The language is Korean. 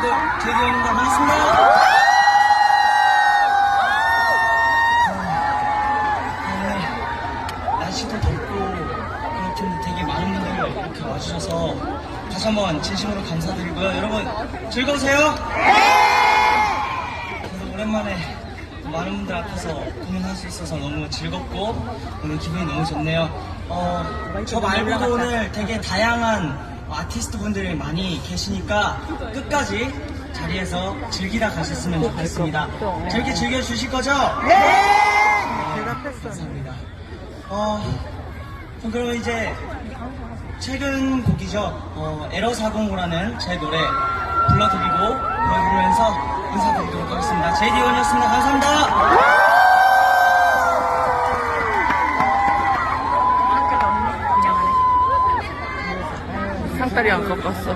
제이디원입니다. 반갑습니다. 네, 날씨도 덥고 그렇던데 되게 많은 분들 이렇게 와주셔서 다시 한번 진심으로 감사드리고요. 여러분 즐거우세요? 그래서 오랜만에 많은 분들 앞에서 공연할 수 있어서 너무 즐겁고 오늘 기분이 너무 좋네요. 어, 저 말고도 오늘 되게 다양한 아티스트 분들이 많이 계시니까 끝까지 자리에서 즐기다 가셨으면 좋겠습니다. 즐기 즐겨 주실 거죠? 감사합니다. 어, 그럼 이제 최근 곡이죠. 어, 에러 405라는 제 노래 불러드리고 보여드리면서 인사드리도록 하겠습니다. 제이디원이었습니다. 감사합니다. 상다리 안 꺾었어.